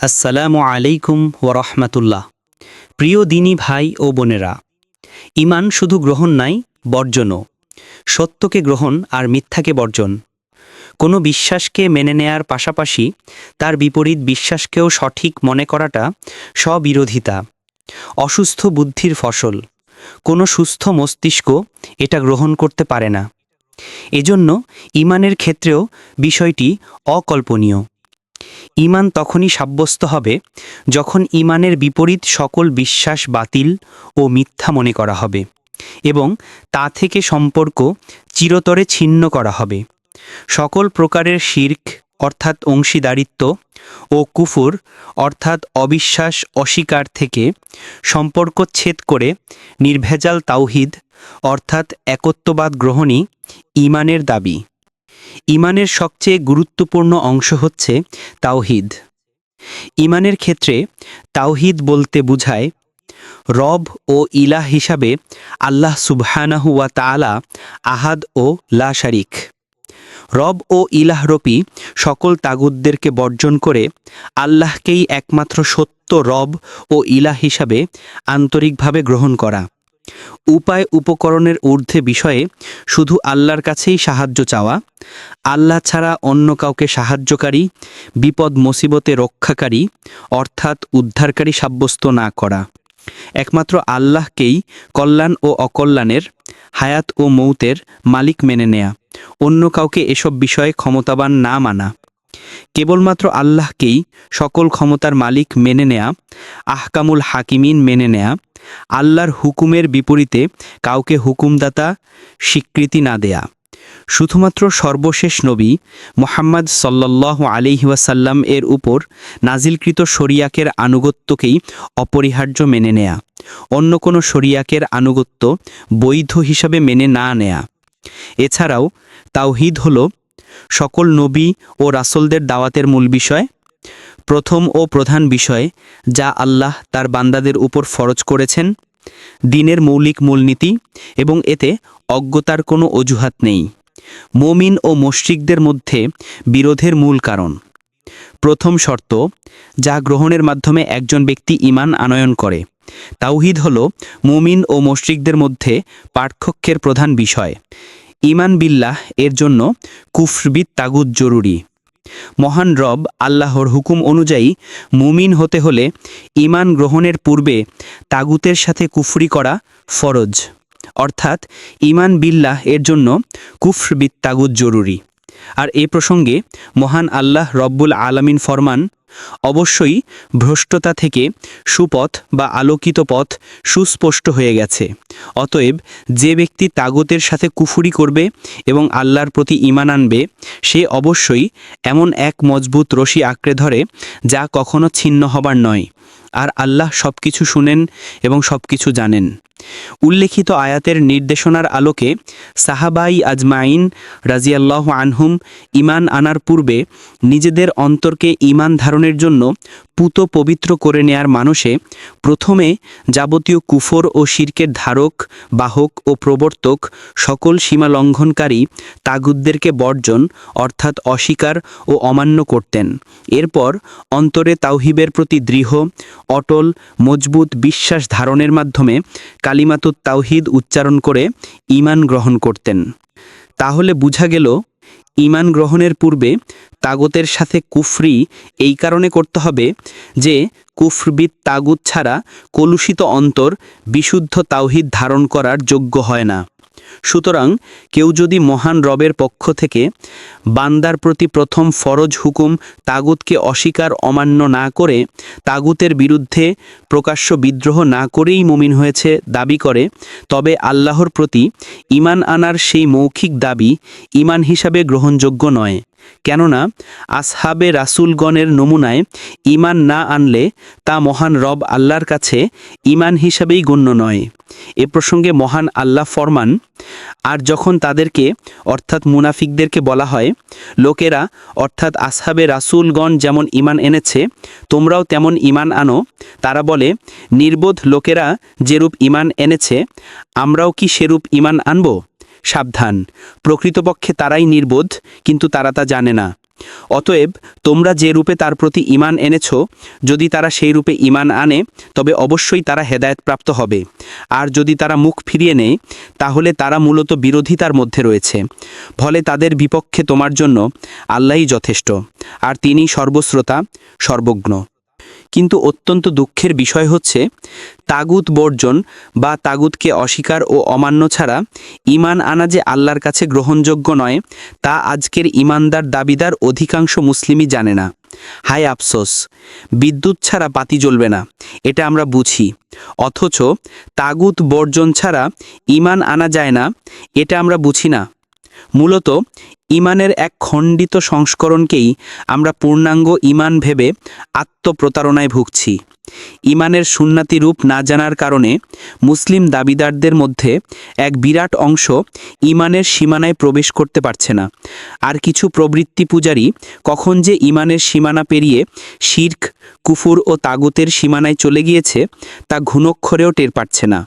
আসসালামু আলাইকুম ওরহমাতুল্লাহ প্রিয় দিনী ভাই ও বোনেরা ইমান শুধু গ্রহণ নাই, বর্জনও। সত্যকে গ্রহণ আর মিথ্যাকে বর্জন। কোনো বিশ্বাসকে মেনে নেয়ার পাশাপাশি তার বিপরীত বিশ্বাসকেও সঠিক মনে করাটা স্ববিরোধিতা। অসুস্থ বুদ্ধির ফসল। কোনো সুস্থ মস্তিষ্ক এটা গ্রহণ করতে পারে না। এজন্য ইমানের ক্ষেত্রেও বিষয়টি অকল্পনীয়। ইমান তখনই সাব্যস্ত হবে যখন ইমানের বিপরীত সকল বিশ্বাস বাতিল ও মিথ্যা মনে করা হবে এবং তা থেকে সম্পর্ক চিরতরে ছিন্ন করা হবে। সকল প্রকারের শির্ক অর্থাৎ অংশীদারিত্ব ও কুফুর অর্থাৎ অবিশ্বাস অস্বীকার থেকে সম্পর্ক ছেদ করে নির্ভেজাল তাওহিদ অর্থাৎ একত্ববাদ গ্রহণই ইমানের দাবি। ইমানের সবচেয়ে গুরুত্বপূর্ণ অংশ হচ্ছে তাওহিদ। ইমানের ক্ষেত্রে তাওহিদ বলতে বুঝায়, রব ও ইলাহ হিসাবে আল্লাহ সুবহানাহু ওয়া তাআলা আহাদ ও লা শারিক। রব ও ইলাহরূপী সকল তাগুদদেরকে বর্জন করে আল্লাহকেই একমাত্র সত্য রব ও ইলাহ হিসাবে আন্তরিকভাবে গ্রহণ করা। উপায় উপকরণের ঊর্ধ্বে বিষয়ে শুধু আল্লাহর কাছেই সাহায্য চাওয়া, আল্লাহ ছাড়া অন্য কাউকে সাহায্যকারী, বিপদ মুসিবতে রক্ষাকারী, অর্থাৎ উদ্ধারকারী সাব্যস্ত না করা। একমাত্র আল্লাহকেই কল্যাণ ও অকল্যাণের, হায়াত ও মৌতের মালিক মেনে নেয়া, অন্য কাউকে এসব বিষয়ে ক্ষমতাবান না মানা। কেবলমাত্র আল্লাহকেই সকল ক্ষমতার মালিক মেনে নেয়া, আহকামুল হাকিমিন মেনে নেয়া আল্লাহর হুকুমের বিপরীতে কাউকে হুকুমদাতা স্বীকৃতি না দেয়া। শুধুমাত্র সর্বশেষ নবী মোহাম্মদ সাল্লাহ আলিহাসাল্লাম এর উপর নাজিলকৃত শরিয়াকের আনুগত্যকেই অপরিহার্য মেনে নেয়া। অন্য কোনো শরিয়াকের আনুগত্য বৈধ হিসাবে মেনে না নেয়া। এছাড়াও তাওহিদ হল সকল নবী ও রাসলদের দাওয়াতের মূল বিষয় প্রথম ও প্রধান বিষয়, যা আল্লাহ তার বান্দাদের উপর ফরজ করেছেন, দিনের মৌলিক মূলনীতি এবং এতে অজ্ঞতার কোনো অজুহাত নেই। মমিন ও মস্রিকদের মধ্যে বিরোধের মূল কারণ। প্রথম শর্ত, যা গ্রহণের মাধ্যমে একজন ব্যক্তি ইমান আনয়ন করে। তাওহিদ হল মুমিন ও মস্রিকদের মধ্যে পার্থক্যের প্রধান বিষয়। ইমান বিল্লাহ এর জন্য কুফরবিদ তাগুদ জরুরি। মহান রব আল্লাহর হুকুম অনুযায়ী মুমিন হতে হলে ইমান গ্রহণের পূর্বে তাগুতের সাথে কুফরি করা ফরজ। অর্থাৎ ইমান বিল্লাহ এর জন্য কুফরবিদ তাগুত জরুরি। আর এ প্রসঙ্গে মহান আল্লাহ রব্বুল আলামিন ফরমান অবশ্যই ভ্রষ্টতা থেকে সুপথ বা আলোকিত পথ সুস্পষ্ট হয়ে গেছে। অতএব যে ব্যক্তি তাগতের সাথে কুফুরি করবে এবং আল্লাহর প্রতি ইমান আনবে, সে অবশ্যই এমন এক মজবুত রশি আঁকড়ে ধরে যা কখনো ছিন্ন হবার নয়। আর আল্লাহ সব কিছু শুনেন এবং সব কিছু জানেন। উল্লেখিত আয়াতের নির্দেশনার আলোকে সাহাবাই আজমাইন রাজিয়াল্লাহ আনহুম ইমান আনার পূর্বে নিজেদের অন্তরকে ইমান ধারণের জন্য পুত পবিত্র করে নেয়ার মানুষে প্রথমে যাবতীয় কুফর ও শির্কের ধারক, বাহক ও প্রবর্তক, সকল সীমা লঙ্ঘনকারী তাগুদদেরকে বর্জন, অর্থাৎ অস্বীকার ও অমান্য করতেন। এরপর অন্তরে তাওহিবের প্রতি দৃঢ় অটল, মজবুত বিশ্বাস ধারণের মাধ্যমে কালিমাতুত তাওহিদ উচ্চারণ করে ইমান গ্রহণ করতেন। তাহলে বুঝা গেল ইমান গ্রহণের পূর্বে তাগতের সাথে কুফরি এই কারণে করতে হবে যে কুফরবিদ তাগুত ছাড়া কলুষিত অন্তর বিশুদ্ধ তাওহিদ ধারণ করার যোগ্য হয় না। সুতরাং কেউ যদি মহান রবের পক্ষ থেকে বান্দার প্রতি প্রথম ফরজ হুকুম তাগুতকে অস্বীকার অমান্য না করে, তাগুতের বিরুদ্ধে প্রকাশ্য বিদ্রোহ না করেই মুমিন হয়েছে দাবি করে, তবে আল্লাহর প্রতি ইমান আনার সেই মৌখিক দাবি ইমান হিসাবে গ্রহণযোগ্য নয়। কেননা আসহাবে রাসুলগণের নমুনায় ইমান না আনলে তা মহান রব আল্লাহর কাছে ইমান হিসাবেই গণ্য নয়। এ প্রসঙ্গে মহান আল্লাহ ফরমান, আর যখন তাদেরকে, অর্থাৎ মুনাফিকদেরকে বলা হয়, লোকেরা, অর্থাৎ আসহাবে রাসুলগণ যেমন ইমান এনেছে, তোমরাও তেমন ইমান আনো তারা বলে, নির্বোধ লোকেরা যেরূপ ইমান এনেছে, আমরাও কি সেরূপ ইমান আনব? সাবধান। প্রকৃতপক্ষে তারাই নির্বোধ, কিন্তু তারা তা জানে না। অতএব, তোমরা যে রূপে তার প্রতি ইমান এনেছ, যদি তারা সেই রূপে ইমান আনে, তবে অবশ্যই তারা হেদায়েতপ্রাপ্ত হবে। আর যদি তারা মুখ ফিরিয়ে নেয়, তাহলে তারা মূলত বিরোধিতার মধ্যে রয়েছে। ফলে তাদের বিপক্ষে তোমার জন্য আল্লাহই যথেষ্ট। আর তিনি সর্বশ্রোতা, সর্বজ্ঞ। কিন্তু অত্যন্ত দুঃখের বিষয় হচ্ছে, তাগুত বর্জন বা তাগুতকে অস্বীকার ও অমান্য ছাড়া ইমান আনা যে আল্লাহর কাছে গ্রহণযোগ্য নয়, তা আজকের ইমানদার দাবিদার অধিকাংশ মুসলিমই জানে না। হায় আফসোস, বিদ্যুৎ ছাড়া পাতি জ্বলবে না, এটা আমরা বুঝি। অথচ তাগুত বর্জন ছাড়া ইমান আনা যায় না, এটা আমরা বুঝি না। মূলত ইমানের এক খণ্ডিত সংস্করণকেই আমরা পূর্ণাঙ্গ ইমান ভেবে আত্মপ্রতারণায় ভুগছি। ইমানের সুন্নাতি রূপ না জানার কারণে মুসলিম দাবিদারদের মধ্যে এক বিরাট অংশ ইমানের সীমানায় প্রবেশ করতে পারছে না। আর কিছু প্রবৃত্তি পূজারী কখন যে ইমানের সীমানা পেরিয়ে শির্ক, কুফুর ও তাগুতের সীমানায় চলে গিয়েছে, তা ঘুণক্ষরেও টের পাচ্ছে না।